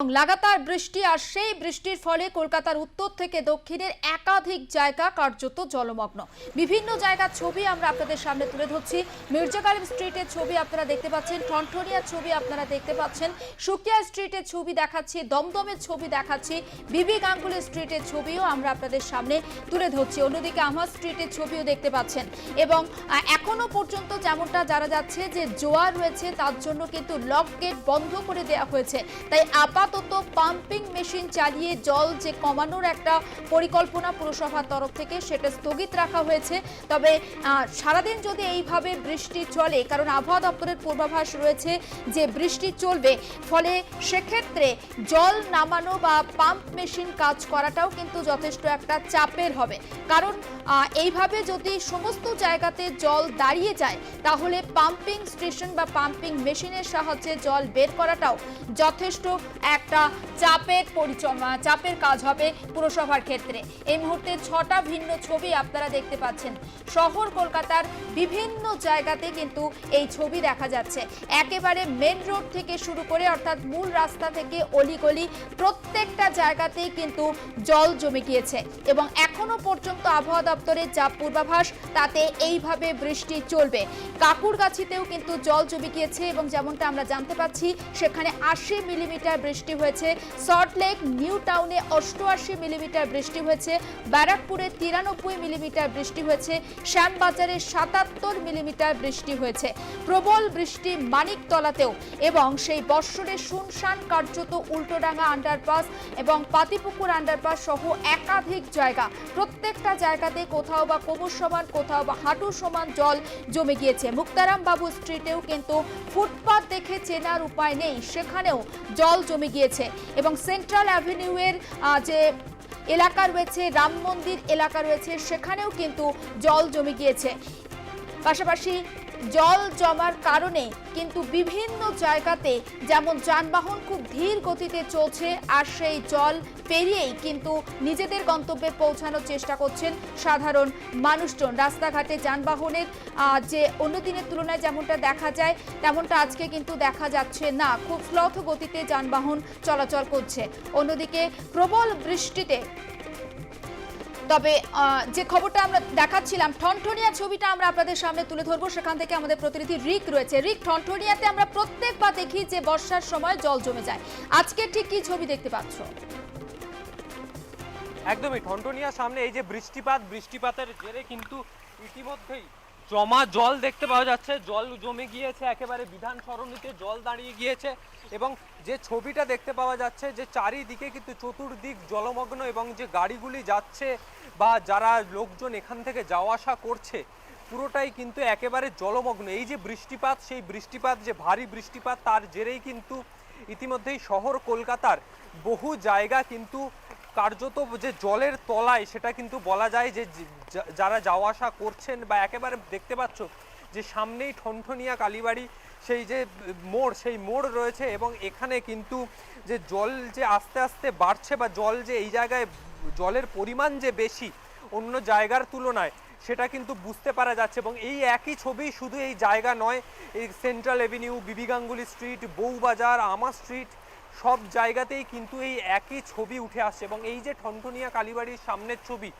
লাগাতার বৃষ্টি আর সেই বৃষ্টির ফলে কলকাতার উত্তর থেকে দক্ষিণের একাধিক জায়গা কার্যত জলমগ্ন। বিভিন্ন জায়গার ছবি আমরা আপনাদের সামনে তুলে ধরছি। মির্জা গালিব স্ট্রিটের ছবি আপনারা দেখতে পাচ্ছেন ঠনঠনিয়ার ছবি আপনারা দেখতে পাচ্ছেন সুকিয়া স্ট্রিটের ছবি দেখাচ্ছি দমদমের ছবি দেখাচ্ছি বিবি গাঙ্গুলি স্ট্রিটের ছবিও আমরা আপনাদের সামনে তুলে ধরছি। অন্যদিকে আমার স্ট্রিটের ছবিও দেখতে পাচ্ছেন। এবং আহ, এখনও পর্যন্ত যেমনটা জানা যাচ্ছে যে জোয়ার রয়েছে তার জন্য কিন্তু লক গেট বন্ধ করে দেওয়া হয়েছে। তাই আপাতত পাম্পিং মেশিন চালিয়ে জল যে কমানোর একটা পরিকল্পনা পুরসভার তরফ থেকে সেটা স্থগিত রাখা হয়েছে। তবে সারাদিন যদি এইভাবে বৃষ্টি চলে, কারণ আবহাওয়া দপ্তরের পূর্বাভাস রয়েছে যে বৃষ্টি চলবে, ফলে সেক্ষেত্রে জল নামানো বা পাম্প মেশিন কাজ করাটাও কিন্তু যথেষ্ট একটা চাপের হবে। কারণ এইভাবে যদি সমস্ত জায়গাতে জল দাঁড়িয়ে যায়, তাহলে পাম্পিং স্টেশন বা পাম্পিং মেশিনের সাহায্যে জল বের করাটাও যথেষ্ট একটা চাপের পরিচয় চাপের কাজ হবে পুরসভার ক্ষেত্রে। এই মুহূর্তে ছটা ভিন্ন ছবি আপনারা দেখতে পাচ্ছেন। শহর কলকাতার বিভিন্ন জায়গাতে কিন্তু এই ছবি দেখা যাচ্ছে। একেবারে মেন রোড থেকে শুরু করে অর্থাৎ মূল রাস্তা থেকে অলিগলি প্রত্যেকটা জায়গাতেই কিন্তু জল জমে গিয়েছে এবং এখনও পর্যন্ত আবহাওয়া দপ্তরের যা পূর্বাভাস, তাতে এইভাবে বৃষ্টি চলবে। কাকুরগাছিতেও কিন্তু জল জমে গিয়েছে এবং যেমনটা আমরা জানতে পাচ্ছি, সেখানে আশি মিলিমিটার বৃষ্টি হয়েছে। সল্টলেক নিউ টাউনে অষ্টআশি মিলিমিটার বৃষ্টি হয়েছে। ব্যারাকপুরে তিরানব্বই মিলিমিটার বৃষ্টি হয়েছে। শ্যামবাজারে সাতাত্তর মিলিমিটার বৃষ্টি হয়েছে। প্রবল বৃষ্টি মানিকতলাতেও এবং সেই বৎসরের শুনশান কার্যত উল্টোডাঙ্গা আন্ডারপাস এবং পাতিপুকুর আন্ডারপাস সহ একাধিক জায়গা। প্রত্যেকটা জায়গাতে কোথাও বা কোমর সমান, কোথাও বা হাঁটু সমান জল জমে গিয়েছে। মুক্তারাম বাবু স্ট্রিটেও কিন্তু ফুটপাত দেখে চেনার উপায় নেই। সেখানেও জল জমে গিয়েছে। এবং সেন্ট্রাল অ্যাভিনিউয়ের যে এলাকা রয়েছে, রাম মন্দির এলাকা রয়েছে, সেখানেও কিন্তু জল জমে গিয়েছে। পাশাপাশি জল জমার কারণে কিন্তু বিভিন্ন জায়গাতে যেমন যানবাহন খুব ধীর গতিতে চলছে আর সেই জল পেরিয়েই কিন্তু নিজেদের গন্তব্যে পৌঁছানোর চেষ্টা করছেন সাধারণ মানুষজন। রাস্তাঘাটে যানবাহনের যে অন্য দিনের তুলনায় যেমনটা দেখা যায়, তেমনটা আজকে কিন্তু দেখা যাচ্ছে না। খুব স্লথ গতিতে যানবাহন চলাচল করছে। অন্যদিকে প্রবল বৃষ্টিতে তবে যে খবরটা আমরা দেখাচ্ছিলাম, ঠনঠনিয়া ছবিটা আমরা আপনাদের সামনে তুলে ধরবো। সেখান থেকে আমাদের প্রতিনিধি রিক রয়েছে। রিক, ঠনঠনিয়াতে আমরা প্রত্যেকবার দেখি যে বর্ষার সময় জল জমে যায়। আজকে ঠিক কি ছবি দেখতে পাচ্ছ? একদমই ঠনঠনিয়ার সামনে এই যে বৃষ্টিপাত, বৃষ্টিপাতের জেরে কিন্তু ইতিমধ্যেই জমা জল দেখতে পাওয়া যাচ্ছে। জল জমে গিয়েছে, একেবারে বিধান সরণিতে জল দাঁড়িয়ে গিয়েছে এবং যে ছবিটা দেখতে পাওয়া যাচ্ছে, যে চারিদিকে কিন্তু চতুর্দিক জলমগ্ন এবং যে গাড়িগুলি যাচ্ছে বা যারা লোকজন এখান থেকে যাওয়া আসা করছে, পুরোটাই কিন্তু একেবারে জলমগ্ন। এই যে বৃষ্টিপাত, সেই বৃষ্টিপাত, যে ভারী বৃষ্টিপাত, তার জেরেই কিন্তু ইতিমধ্যেই শহর কলকাতার বহু জায়গা কিন্তু কার্যত যে জলের তলায় সেটা কিন্তু বলা যায় যে যারা যাওয়া আসা করছেন বা একেবারে দেখতে পাচ্ছ যে সামনেই ঠনঠনিয়া কালীবাড়ি, সেই যে মোড়, সেই মোড় রয়েছে এবং এখানে কিন্তু যে জল যে আস্তে আস্তে বাড়ছে বা জল যে এই জায়গায় জলের পরিমাণ যে বেশি অন্য জায়গার তুলনায়, সেটা কিন্তু বুঝতে পারা যাচ্ছে এবং এই একই ছবি শুধু এই জায়গা নয়, এই সেন্ট্রাল এভিনিউ বিবি গাঙ্গুলি স্ট্রিট, বউবাজার, আমা স্ট্রিট সব জায়গাতেই কিন্তু এই একই ছবি উঠে আসছে এবং এই যে ঠনঠনিয়া কালীবাড়ির সামনের ছবি,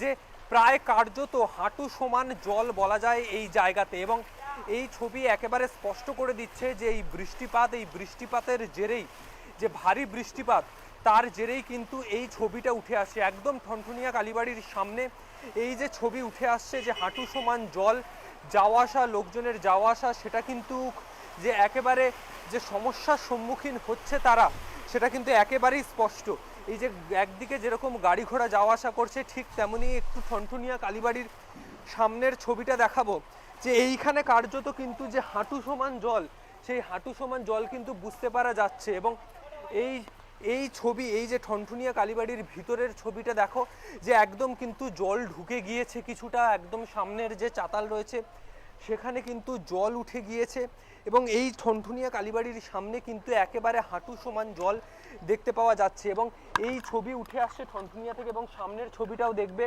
যে প্রায় কার্যত হাঁটু সমান জল বলা যায় এই জায়গাতে এবং এই ছবি একেবারে স্পষ্ট করে দিচ্ছে যে এই বৃষ্টিপাত, এই বৃষ্টিপাতের জেরেই, যে ভারী বৃষ্টিপাত, তার জেরেই কিন্তু এই ছবিটা উঠে আসছে। একদম ঠনঠনিয়া কালীবাড়ির সামনে এই যে ছবি উঠে আসছে যে হাঁটু সমান জল, যাওয়া আসা, লোকজনের যাওয়া আসা, সেটা কিন্তু যে একেবারে যে সমস্যার সম্মুখীন হচ্ছে তারা, সেটা কিন্তু একেবারেই স্পষ্ট। এই যে একদিকে যেরকম গাড়ি ঘোড়া যাওয়া আসা করছে, ঠিক তেমনি একটু ঠনঠনিয়া কালীবাড়ির সামনের ছবিটা দেখাবো। যে এইখানে কার্যত কিন্তু যে হাঁটু সমান জল, সেই হাঁটু সমান জল কিন্তু বুঝতে পারা যাচ্ছে এবং এই এই ছবি, এই যে ঠনঠনিয়া কালীবাড়ির ভিতরের ছবিটা দেখো, যে একদম কিন্তু জল ঢুকে গিয়েছে কিছুটা, একদম সামনের যে চাতাল রয়েছে সেখানে কিন্তু জল উঠে গিয়েছে এবং এই ঠনঠনিয়া কালীবাড়ির সামনে কিন্তু একেবারে হাঁটু সমান জল দেখতে পাওয়া যাচ্ছে এবং এই ছবি উঠে আসছে ঠনঠনিয়া থেকে এবং সামনের ছবিটাও দেখবে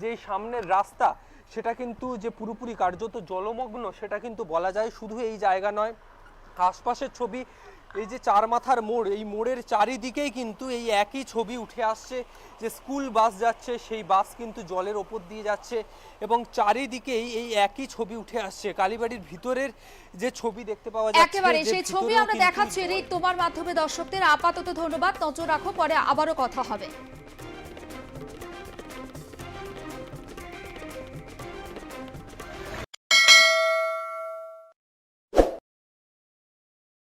যে এই সামনের রাস্তা, সেটা কিন্তু যে পুরোপুরি কার্যত জলমগ্ন, সেটা কিন্তু বলা যায় শুধু এই জায়গা নয়। আশপাশের ছবি এই যে চার মাথার মোড় এই মোড়ের চারিদিকেই কিন্তু এই একই ছবি উঠে আসছে যে স্কুল বাস যাচ্ছে সেই বাস কিন্তু জলের ওপর দিয়ে যাচ্ছে এবং চারিদিকেই এই একই ছবি উঠে আসছে। কালীবাড়ির ভিতরের যে ছবি দেখতে পাওয়া যাচ্ছে একেবারে সেই ছবি আমরা দেখাচ্ছি তোমার মাধ্যমে দর্শকদের আপাতত ধন্যবাদ। নজর রাখো পরে আবারও কথা হবে।